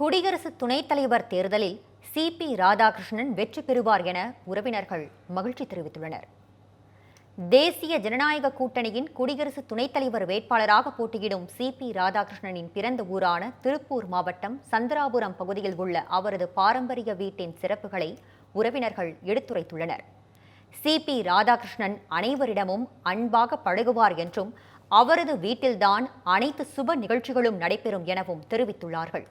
குடியரசு துணைத் தலைவர் தேர்தலில் சிபி ராதாகிருஷ்ணன் வெற்றி பெறுவார் என உறவினர்கள் மகிழ்ச்சி தெரிவித்துள்ளனர். தேசிய ஜனநாயக கூட்டணியின் குடியரசு துணைத் தலைவர் வேட்பாளராக போட்டியிடும் சிபி ராதாகிருஷ்ணனின் பிறந்த ஊரான திருப்பூர் மாவட்டம் சந்திராபுரம் பகுதியில் உள்ள அவரது பாரம்பரிய வீட்டின் சிறப்புகளை உறவினர்கள் எடுத்துரைத்துள்ளனர். சிபி ராதாகிருஷ்ணன் அனைவரிடமும் அன்பாக பழகுவார் என்றும் அவரது வீட்டில்தான் அனைத்து சுப நிகழ்ச்சிகளும் நடைபெறும் எனவும் தெரிவித்துள்ளார்கள்.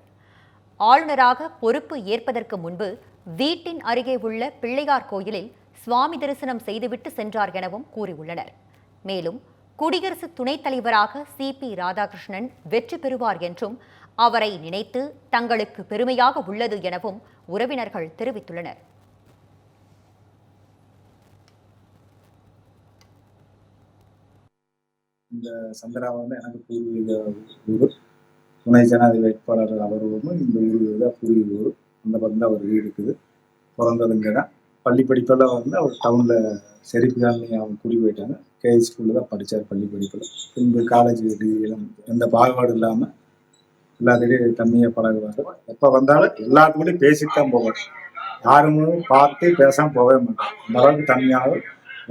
ஆளுநராக பொறுப்பு ஏற்பதற்கு முன்பு வீட்டின் அருகே உள்ள பிள்ளையார் கோயிலில் சுவாமி தரிசனம் செய்துவிட்டு சென்றார் எனவும் கூறியுள்ளனர். மேலும் குடியரசு துணைத் தலைவராக சிபி ராதாகிருஷ்ணன் வெற்றி பெறுவார் என்றும் அவரை நினைத்து தங்களுக்கு பெருமையாக உள்ளது எனவும் உறவினர்கள் தெரிவித்துள்ளனர். இந்த சந்திராவை வந்து எனக்கு பூர்வீக ஊர் துணை ஜனாதிபதி வேட்பாளர் அவர்களும் இந்த ஊர் தான் பூர்வீக ஊர் அந்த பக்கம் தான் அவர் வீடு இருக்குது பிறந்ததுங்க தான். பள்ளி படிப்பெல்லாம் வந்து அவர் டவுனில் செரிப்பு காலனி அவங்க குடி போயிட்டாங்க. கேஎஸ் ஸ்கூலில் தான் படித்தார் பள்ளி படிப்பில். பின்பு காலேஜ் டிகிரியெல்லாம் எந்த பாகுபாடு இல்லாமல் எல்லாத்துலேயும் தண்ணியை பழகுவார். எப்போ வந்தாலும் எல்லாத்துக்கூடயும் பேசிட்டு தான் போவார். யாருமே பார்த்து பேசாமல் போகவே மாட்டார். அந்த அளவுக்கு தனியாக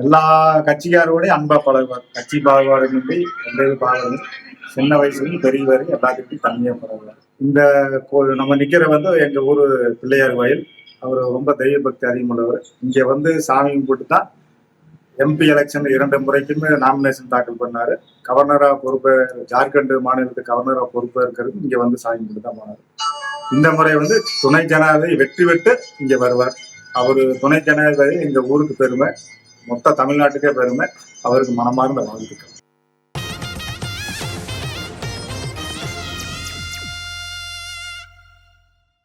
எல்லா கட்சிக்காரோடையும் அன்பாக பழகுவார். கட்சி பாகுபாடுமின்றி எந்த இது பாகுபாடு சின்ன வயசுலேருந்து பெரிய வரைக்கும் எல்லாத்துக்கிட்டையும் தனியாக பரவாயில்ல இந்த கோ- நம்ம நிற்கிற வந்து எங்கள் ஊர் பிள்ளையார் கோயில். அவர் ரொம்ப தெய்வ பக்தி அதிகமுள்ளவர். இங்கே வந்து சாமி கும்பிட்டு தான் எம்பி எலெக்ஷன் இரண்டு முறைக்குமே நாமினேஷன் தாக்கல் பண்ணாரு. கவர்னராக பொறுப்பு ஜார்க்கண்ட் மாநிலத்துக்கு கவர்னராக பொறுப்பாக இருக்கிறது. இங்கே வந்து சாமி கும்பிட்டு தான் போனாரு. இந்த முறை வந்து துணை ஜனாதிபதி வெற்றி பெற்று இங்கே வருவார். அவர் துணை ஜனாதிபதி எங்கள் ஊருக்கு பெருமை. மொத்த தமிழ்நாட்டுக்கே பெருமை. அவருக்கு மனமார்ந்த வாழ்த்துக்கள்.